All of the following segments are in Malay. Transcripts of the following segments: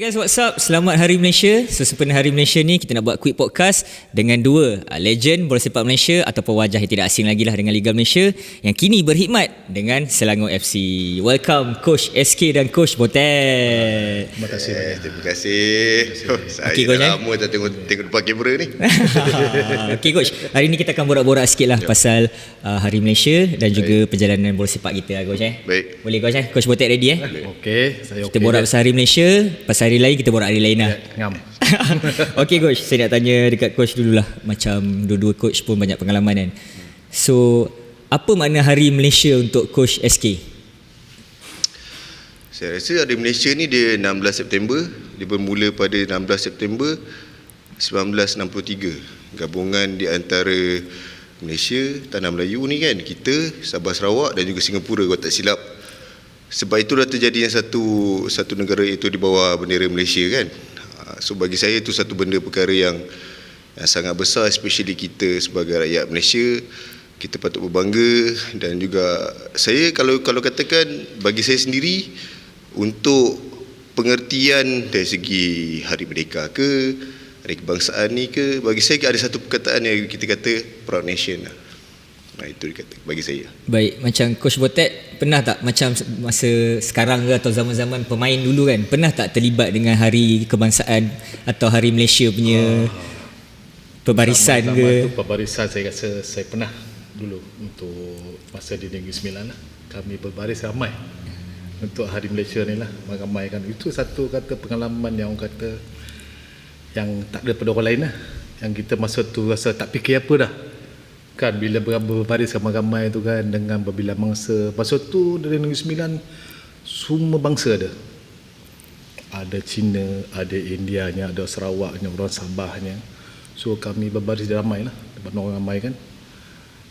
Guys, what's up? Selamat Hari Malaysia. So, sempena Hari Malaysia ni, kita nak buat quick podcast dengan dua uh, legend bola sepak Malaysia ataupun wajah yang tidak asing lagi lah dengan Liga Malaysia yang kini berkhidmat dengan Selangor FC. Welcome Coach SK dan Coach Botet. Terima kasih. Eh, terima kasih. Oh, saya okay, Coach, eh? dah lama tak tengok tengok depan kamera ni. okay Coach, hari ni kita akan borak-borak sikit lah pasal uh, Hari Malaysia dan juga perjalanan bola sepak kita lah Coach eh. Baik. Boleh Coach eh? Coach Botet ready eh? Okey, saya Kita okey. borak pasal Hari Malaysia, pasal hari lain kita borak hari lain lah. ngam. okay coach, saya nak tanya dekat coach dululah. Macam dua-dua coach pun banyak pengalaman kan. So, apa makna Hari Malaysia untuk coach SK? Saya rasa hari Malaysia ni dia 16 September. Dia bermula pada 16 September 1963. Gabungan di antara Malaysia, Tanah Melayu ni kan. Kita, Sabah Sarawak dan juga Singapura kalau tak silap. Sebab itu dah terjadi yang satu satu negara itu di bawah bendera Malaysia kan. Ha, So bagi saya itu satu benda perkara yang, yang sangat besar especially kita sebagai rakyat Malaysia kita patut berbangga dan juga saya kalau kalau katakan bagi saya sendiri untuk pengertian dari segi Hari Merdeka ke Hari Kebangsaan ni ke bagi saya ada satu perkataan yang kita kata proud nation lah. Nah itu dikata bagi saya. Baik, macam coach Botet pernah tak macam masa sekarang ke atau zaman-zaman pemain dulu kan, pernah tak terlibat dengan Hari Kebangsaan atau Hari Malaysia punya pembarisan Zaman- ke? zaman tu Pembarisan saya rasa saya pernah dulu untuk masa di Negeri Sembilan lah. Kami berbaris ramai untuk Hari Malaysia ni lah ramai kan. Itu satu kata pengalaman yang orang kata yang tak ada pada orang lain lah. Yang kita masa tu rasa tak fikir apa dah. Kan bila ber- berbaris ramai-ramai tu kan dengan berbilang mangsa. Masa tu dari Negeri Sembilan semua bangsa ada. Ada Cina, ada Indianya, ada Sarawaknya, orang Sabahnya. So kami berbaris ramai lah Depan orang ramai kan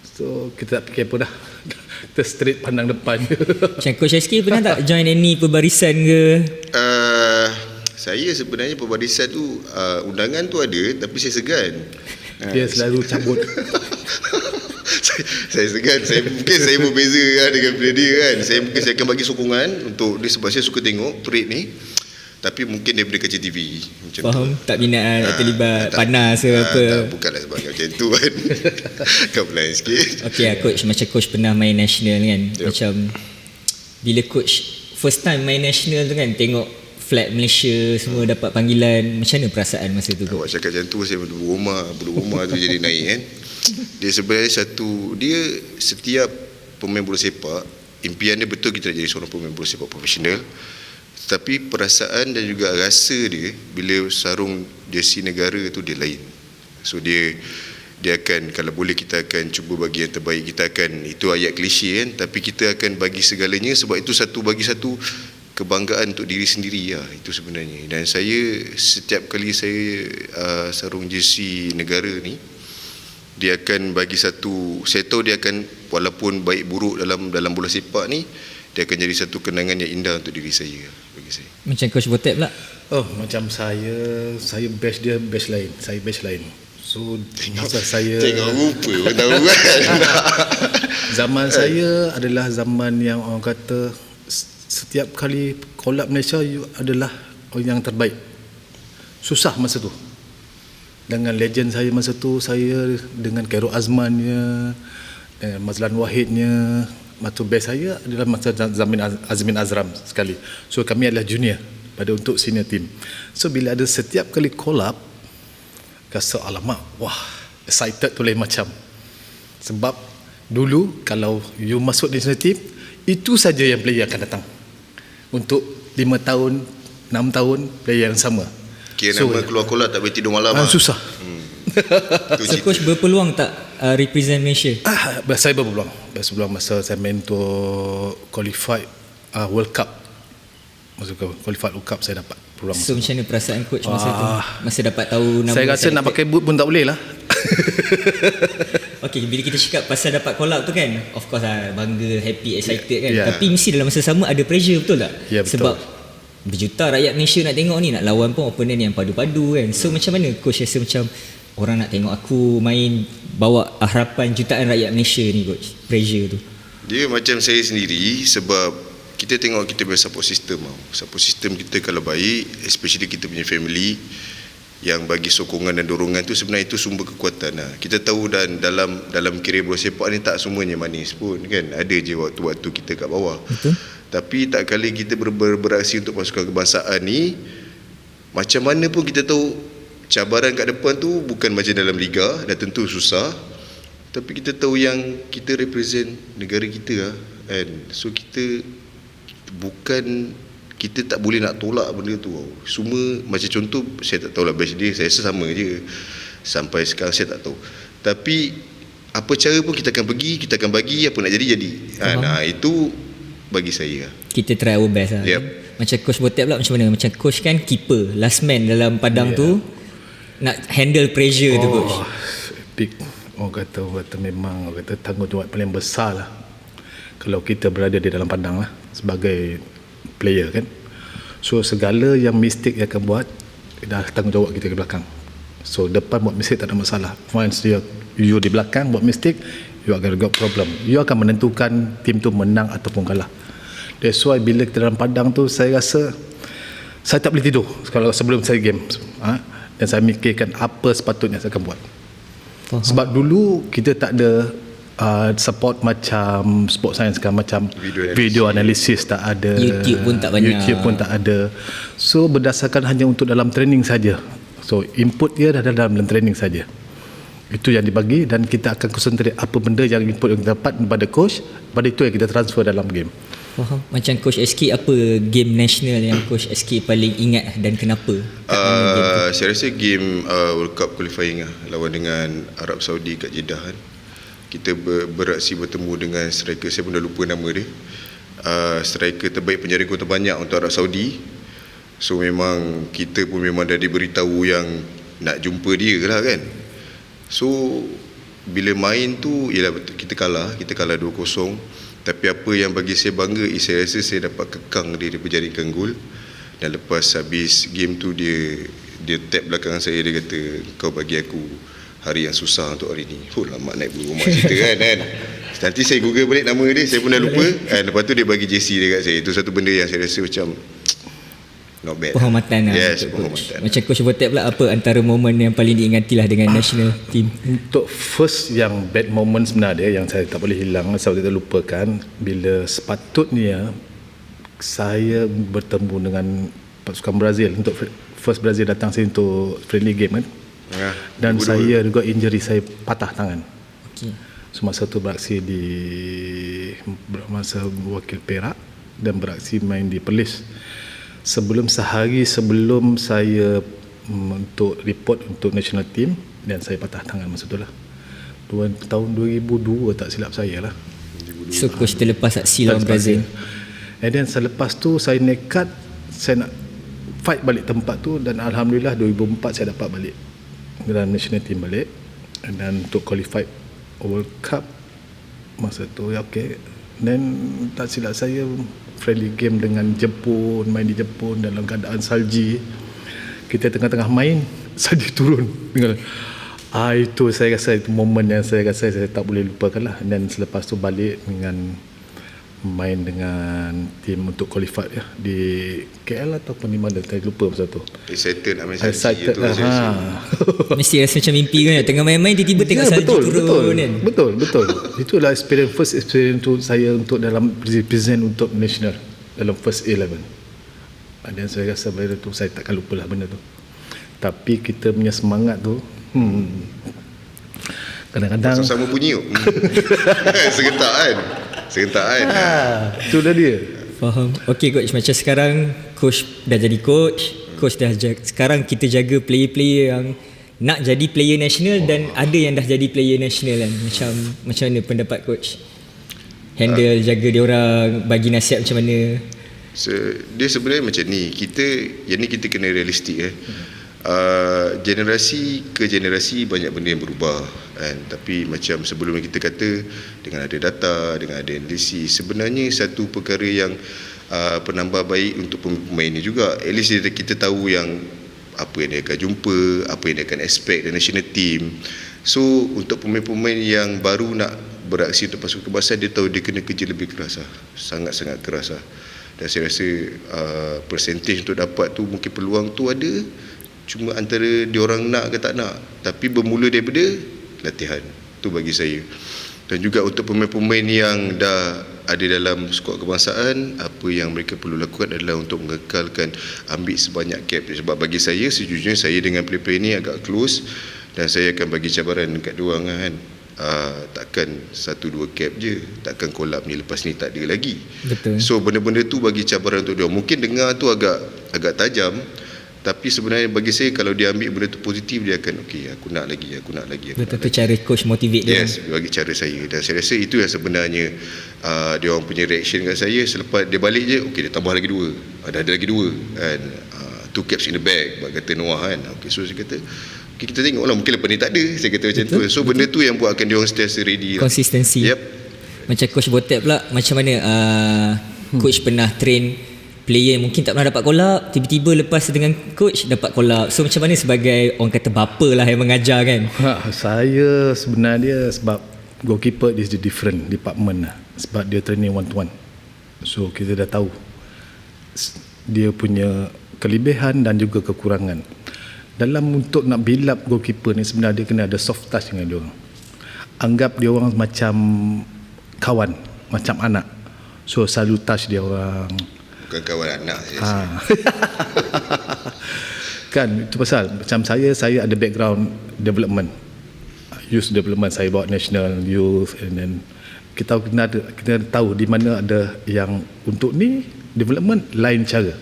So kita tak fikir apa dah Kita straight pandang depan je Macam coach SK pernah tak join any pembarisan ke? Uh, saya sebenarnya pembarisan tu uh, undangan tu ada tapi saya segan. Dia selalu cabut saya, segan saya mungkin saya berbeza kan dengan benda dia kan saya mungkin saya akan bagi sokongan untuk dia sebab saya suka tengok parade ni tapi mungkin daripada kaca TV macam Faham? tu Tak minat? Tak Ah, terlibat tak- panas ke ah, apa? tak, bukanlah sebagainya macam tu kan kau lain sikit Okay lah coach Macam coach pernah main national kan Yup. Macam Bila coach First time main national tu kan Tengok flag Malaysia Semua dapat panggilan Macam mana perasaan masa tu? Awak cakap macam tu saya belum rumah belum rumah tu jadi naik kan dia sebenarnya satu dia setiap pemain bola sepak impian dia betul kita nak jadi seorang pemain bola sepak profesional. Tetapi perasaan dan juga rasa dia bila sarung jersey negara tu dia lain. So dia dia akan kalau boleh kita akan cuba bagi yang terbaik kita akan itu ayat klise kan tapi kita akan bagi segalanya sebab itu satu bagi satu kebanggaan untuk diri sendiri lah itu sebenarnya. Dan saya setiap kali saya uh, sarung jersey negara ni dia akan bagi satu saya tahu dia akan walaupun baik buruk dalam dalam bola sepak ni dia akan jadi satu kenangan yang indah untuk diri saya bagi saya. Macam coach Botet pula? Oh macam saya Saya best dia best lain Saya best lain. So masa saya. Tengok rupa pun tahu kan? Zaman saya adalah zaman yang orang kata Setiap kali kolab Malaysia you adalah orang yang terbaik. Susah masa tu dengan legend saya masa tu saya dengan Khairul Azmannya dengan Mazlan Wahidnya masa best saya adalah masa Zamin Az- Azmin Azram sekali. So kami adalah junior pada untuk senior team. So bila ada setiap kali collab rasa alamak wah excited tu lain macam. Sebab dulu kalau you masuk national team itu saja yang player akan datang. Untuk 5 tahun 6 tahun player yang sama kira nama keluar kolat tak boleh tidur malam Ah, ah. susah. tu So coach berpeluang tak uh, Represent Malaysia? Ah, saya berpeluang. Sebelum masa saya main untuk qualified uh, World Cup. Masa ke qualified World Cup saya dapat peluang. So macam mana perasaan coach masa tu? Ah. Masa dapat tahu nama saya rasa nak pakai boot pun tak boleh lah. Okay, bila kita cakap pasal dapat call out tu kan Of course lah, bangga, happy, excited kan Yeah. Tapi mesti dalam masa sama ada pressure betul tak? Ya, betul. Sebab berjuta rakyat Malaysia nak tengok ni Nak lawan pun opponent yang padu-padu kan So macam mana coach rasa macam Orang nak tengok aku main Bawa harapan jutaan rakyat Malaysia ni coach Pressure tu Dia macam saya sendiri sebab kita tengok kita punya support system tau. Support system kita kalau baik, especially kita punya family yang bagi sokongan dan dorongan tu sebenarnya itu sumber kekuatan lah. Kita tahu dan dalam dalam kira bola sepak ni tak semuanya manis pun kan. Ada je waktu-waktu kita kat bawah. Betul. Tapi tak kali kita ber, ber, beraksi untuk pasukan kebangsaan ni macam mana pun kita tahu cabaran kat depan tu bukan macam dalam liga dan tentu susah. Tapi kita tahu yang kita represent negara kita lah kan. So kita bukan kita tak boleh nak tolak benda tu tau. Semua macam contoh saya tak tahu lah best dia saya rasa sama je. Sampai sekarang saya tak tahu. Tapi apa cara pun kita akan pergi, kita akan bagi apa nak jadi jadi. Ha, nah itu bagi saya. lah. Kita try our best lah. Yep. Macam coach Botep pula macam mana? Macam coach kan keeper, last man dalam padang Yeah. tu nak handle pressure tu coach. Oh, big orang kata orang kata memang orang kata tanggungjawab paling besar lah kalau kita berada di dalam padang lah sebagai player kan so segala yang mistake yang akan buat dah tanggungjawab kita ke belakang so depan buat mistake tak ada masalah once you, you di belakang buat mistake you akan got problem you akan menentukan tim tu menang ataupun kalah that's why bila kita dalam padang tu saya rasa saya tak boleh tidur kalau sebelum saya game ha? dan saya mikirkan apa sepatutnya saya akan buat Faham. sebab dulu kita tak ada uh, support macam sport science kan macam Video video analysis. analisis tak ada YouTube pun tak banyak. YouTube pun tak ada so berdasarkan hanya untuk dalam training saja so input dia dah dalam training saja itu yang dibagi dan kita akan concentrate apa benda yang input yang kita dapat daripada coach pada itu yang kita transfer dalam game Faham. Macam coach SK apa game national yang coach SK paling ingat dan kenapa? Mana game? Uh, saya rasa game uh, World Cup qualifying lah lawan dengan Arab Saudi kat Jeddah kan. Kita ber, beraksi bertemu dengan striker saya pun dah lupa nama dia. Uh, striker terbaik penjara gol terbanyak untuk Arab Saudi. So memang kita pun memang dah diberitahu yang nak jumpa dia lah kan. So bila main tu ialah betul kita kalah, kita kalah 2-0. Tapi apa yang bagi saya bangga is saya rasa saya dapat kekang dia daripada jaringkan gol. Dan lepas habis game tu dia dia tap belakang saya dia kata kau bagi aku hari yang susah untuk hari ni. Oh lama naik bulu rumah cerita kan kan. Nanti saya google balik nama dia saya pun dah lupa. Kan lepas tu dia bagi JC dia kat saya. Itu satu benda yang saya rasa macam not bad. Penghormatan lah Yes, coach. penghormatan. Macam coach Botep pula apa antara momen yang paling diingati lah dengan national team? Untuk first yang bad moment sebenarnya yang saya tak boleh hilang saya tidak lupakan bila sepatutnya saya bertemu dengan pasukan Brazil untuk first Brazil datang sini untuk friendly game kan Ya, dan dua-dua. saya juga injury saya patah tangan Okey. so masa tu beraksi di masa wakil Perak dan beraksi main di Perlis sebelum sehari sebelum saya mm, untuk report untuk national team dan saya patah tangan masa tu lah. Dua, tahun 2002 tak silap saya lah. So coach terlepas saksi lawan Brazil. and then selepas tu saya nekat saya nak fight balik tempat tu dan Alhamdulillah 2004 saya dapat balik dalam national team balik. Dan untuk qualified World Cup masa tu ya okay. Then tak silap saya friendly game dengan Jepun main di Jepun dalam keadaan salji. Kita tengah-tengah main salji turun. Dengan ah itu saya rasa itu momen yang saya rasa saya tak boleh lupakan lah dan selepas tu balik dengan main dengan tim untuk qualified ya di KL ataupun di mana saya lupa masa tu Excited nak main excited tu lah ha. Mesti rasa macam mimpi kan Tengah main-main Tiba-tiba tengok Ya, salji betul, turun betul, kan betul, betul. Itulah experience first experience untuk saya untuk dalam present untuk national dalam first 11. Dan saya rasa benda tu saya takkan lupa lah benda tu. Tapi kita punya semangat tu, hmm, kadang-kadang Sama-sama bunyi tu. Hmm. Serentak kan. Serentak kan. ah, itu dah dia. Faham. Okay coach. Macam sekarang Coach dah jadi coach. Coach dah jaga, Sekarang kita jaga player-player yang Nak jadi player national Dan ada yang dah jadi player national kan? Macam Macam mana pendapat coach? Handle jaga dia orang Bagi nasihat macam mana? So, dia sebenarnya macam ni. Kita yang ni kita kena realistik eh. Uh, generasi ke generasi banyak benda yang berubah kan. Tapi macam sebelum kita kata dengan ada data, dengan ada analisis, sebenarnya satu perkara yang uh, penambah baik untuk pemain ni juga. At least kita, kita tahu yang apa yang dia akan jumpa, apa yang dia akan expect dari national team. So untuk pemain-pemain yang baru nak beraksi untuk pasukan kebangsaan dia tahu dia kena kerja lebih keras lah. Sangat-sangat keras lah. Dan saya rasa uh, percentage untuk dapat tu mungkin peluang tu ada cuma antara dia orang nak ke tak nak. Tapi bermula daripada latihan. Tu bagi saya. Dan juga untuk pemain-pemain yang dah ada dalam skuad kebangsaan apa yang mereka perlu lakukan adalah untuk mengekalkan ambil sebanyak cap sebab bagi saya sejujurnya saya dengan player-player ni agak close dan saya akan bagi cabaran dekat dua orang kan uh, takkan satu dua cap je takkan collab ni lepas ni tak ada lagi Betul. so benda-benda tu bagi cabaran untuk dia mungkin dengar tu agak agak tajam tapi sebenarnya bagi saya kalau dia ambil benda tu positif dia akan okey aku nak lagi aku nak lagi aku nak Betul tu cara coach motivate dia. Yes, bagi cara saya. Dan saya rasa itu yang sebenarnya uh, dia orang punya reaction kat saya. Selepas dia balik je okey dia tambah lagi dua. Ada ada lagi dua. Kan uh, two caps in the bag. Bak kata Noah kan. Okey so saya kata okay, kita tengok lah. Mungkin lepas ni tak ada. Saya kata macam Betul, tu so benda tu yang buatkan dia orang sentiasa ready lah. Konsistensi. yep. Macam coach Botek pula macam mana uh, coach pernah train player yang mungkin tak pernah dapat collab tiba-tiba lepas dengan coach dapat collab. So macam mana sebagai orang kata bapa lah yang mengajar kan? Ha, saya sebenarnya sebab goalkeeper is the different department lah. Sebab dia training one to one. So kita dah tahu dia punya kelebihan dan juga kekurangan. Dalam untuk nak build up goalkeeper ni sebenarnya dia kena ada soft touch dengan dia orang. Anggap dia orang macam kawan, macam anak. So selalu touch dia orang. Bukan kawan anak saya Ha. kan itu pasal. Macam saya saya ada background development. Youth development saya bawa national youth and then kita kena ada, kita tahu di mana ada yang untuk ni development lain cara.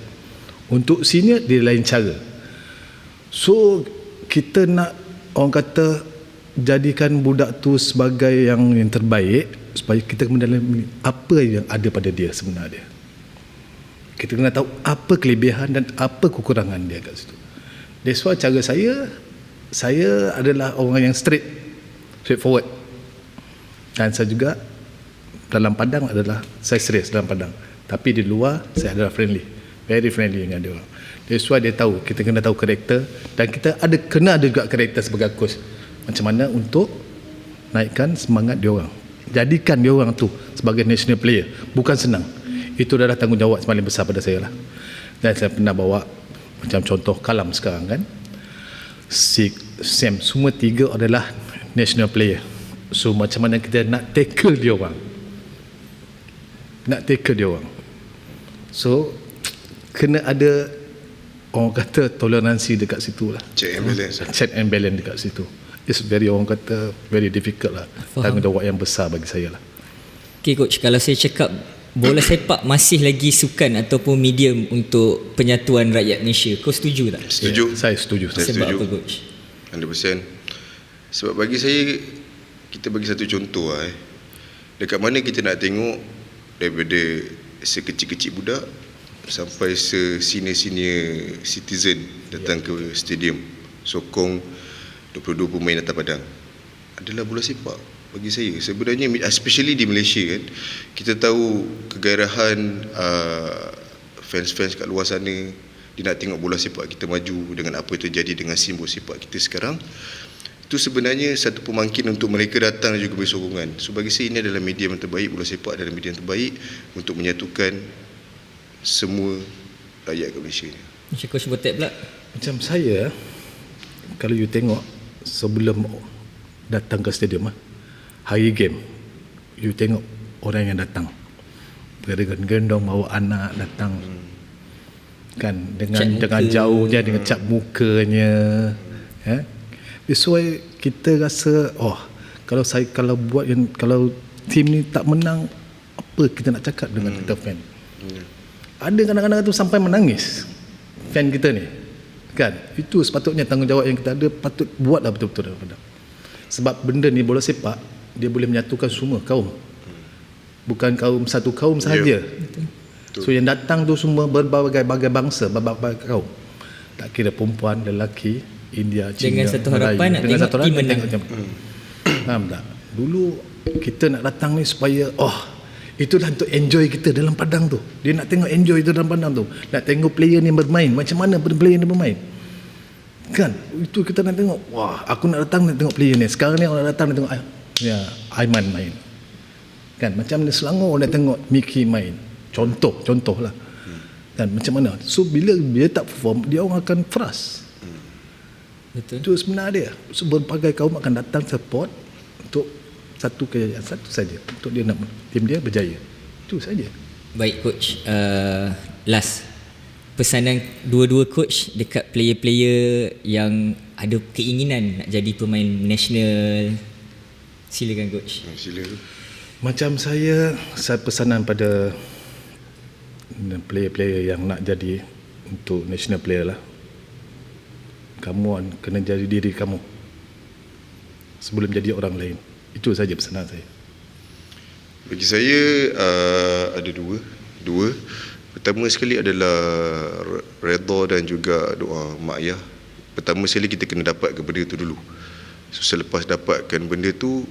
Untuk senior dia lain cara. So kita nak orang kata jadikan budak tu sebagai yang yang terbaik supaya kita mendalami apa yang ada pada dia sebenarnya kita kena tahu apa kelebihan dan apa kekurangan dia kat situ. That's why cara saya, saya adalah orang yang straight, straightforward. Dan saya juga dalam padang adalah saya serius dalam padang. Tapi di luar saya adalah friendly, very friendly dengan dia orang. That's why dia tahu kita kena tahu karakter dan kita ada kena ada juga karakter sebagai coach. Macam mana untuk naikkan semangat dia orang. Jadikan dia orang tu sebagai national player. Bukan senang itu adalah tanggungjawab paling besar pada saya lah. Dan saya pernah bawa macam contoh kalam sekarang kan. Si Sam semua tiga adalah national player. So macam mana kita nak tackle dia orang? Nak tackle dia orang. So kena ada orang kata toleransi dekat situ lah. Check and balance. Check and balance dekat situ. It's very orang kata very difficult lah. Faham. tanggungjawab yang besar bagi saya lah. Okay coach, kalau saya cakap bola sepak masih lagi sukan ataupun medium untuk penyatuan rakyat Malaysia. Kau setuju tak? setuju saya setuju Saya Sebab setuju. apa coach? 100% Sebab bagi saya Kita bagi satu contoh lah eh. Dekat mana kita nak tengok Daripada Sekecil-kecil budak Sampai se-senior-senior Citizen Datang ke stadium Sokong 22 pemain atas padang Adalah bola sepak Bagi saya. Sebenarnya Especially di Malaysia kan Kita tahu Kegairahan uh, Fans-fans kat luar sana dia nak tengok bola sepak kita maju dengan apa yang terjadi dengan simbol sepak kita sekarang. Itu sebenarnya satu pemangkin untuk mereka datang dan juga beri sokongan so bagi saya ini adalah media yang terbaik bola sepak adalah media yang terbaik untuk menyatukan semua rakyat kat Malaysia. Ni Macam coach Botek pula. Macam saya Kalau you tengok Sebelum Datang ke stadium ah, Hari game. You tengok Orang yang datang. Gendong bawa anak datang. Kan Dengan Cap muka. dengan jauhnya Dengan cap mukanya. Eh? That's why Kita rasa Oh Kalau saya Kalau buat yang Kalau Tim ni tak menang Apa kita nak cakap Dengan kita fan? Ada kadang-kadang tu sampai menangis fan kita ni. Kan? Itu sepatutnya tanggungjawab yang kita ada patut buatlah betul-betul sebab benda ni bola sepak dia boleh menyatukan semua kaum. Bukan kaum satu kaum sahaja. So yang datang tu semua berbagai-bagai bangsa berbagai kaum. Tak kira perempuan lelaki India Cina Dengan satu harapan nak dengan tengok satu harapan menang. tengok macam faham tak? Dulu kita nak datang ni supaya oh itulah untuk enjoy kita dalam padang tu. Dia nak tengok enjoy itu dalam padang tu. Nak tengok player ni bermain. Macam mana player ni bermain. Kan? Itu kita nak tengok wah aku nak datang nak tengok player ni. Sekarang ni orang nak datang nak tengok ya Aiman main Kan macam mana Selangor dia tengok Mickey main. Contoh, contoh lah. Kan macam mana? So bila dia tak perform, dia orang akan frust. Betul. Itu sebenar dia. So, berbagai kaum akan datang support untuk satu kejayaan satu saja untuk dia nak tim dia berjaya. Itu saja. Baik coach. Uh, last pesanan dua-dua coach dekat player-player yang ada keinginan nak jadi pemain national. Silakan coach. Ha, Sila. Macam saya saya pesanan pada player-player yang nak jadi untuk national player lah. Kamu kena jadi diri kamu sebelum jadi orang lain. Itu saja pesanan saya. Bagi saya uh, ada dua. Dua. Pertama sekali adalah re- redha dan juga doa mak ayah. Pertama sekali kita kena dapatkan benda tu dulu. So, selepas dapatkan benda tu,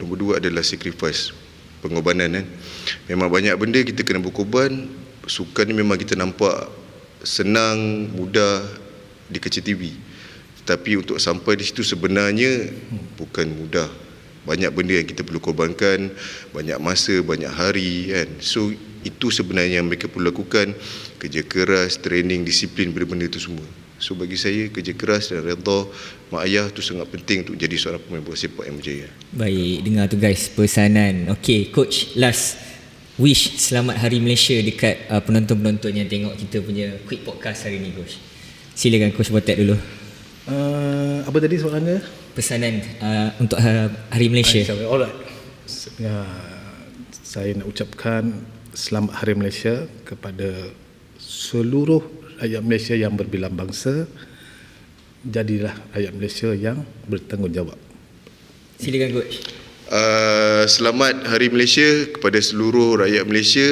nombor dua adalah sacrifice. Pengorbanan kan. Memang banyak benda kita kena berkorban. Sukan ni memang kita nampak senang, mudah di kecil TV. Tapi untuk sampai di situ sebenarnya bukan mudah banyak benda yang kita perlu korbankan banyak masa banyak hari kan so itu sebenarnya yang mereka perlu lakukan kerja keras training disiplin benda-benda itu semua so bagi saya kerja keras dan redha mak ayah tu sangat penting untuk jadi seorang pemain bola sepak yang berjaya Baik, dengar tu guys pesanan. Okey, coach last wish selamat hari Malaysia dekat uh, penonton-penonton yang tengok kita punya quick podcast hari ni coach. Silakan coach Botek dulu. Uh, apa tadi soalannya? Pesanan uh, untuk uh, hari Malaysia. Alright. Ya, saya nak ucapkan selamat Hari Malaysia kepada seluruh rakyat Malaysia yang berbilang bangsa. Jadilah rakyat Malaysia yang bertanggungjawab. Silakan coach. uh, selamat hari Malaysia kepada seluruh rakyat Malaysia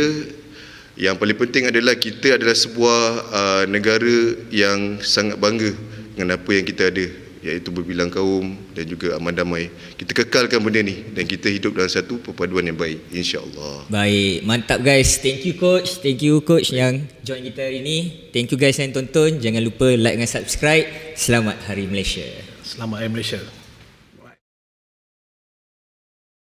yang paling penting adalah kita adalah sebuah uh, negara yang sangat bangga dengan apa yang kita ada iaitu berbilang kaum dan juga aman damai. Kita kekalkan benda ni dan kita hidup dalam satu perpaduan yang baik insya-Allah. Baik, mantap guys. Thank you coach. Thank you coach yang join kita hari ni. Thank you guys yang tonton. Jangan lupa like dan subscribe. Selamat Hari Malaysia. Selamat Hari Malaysia.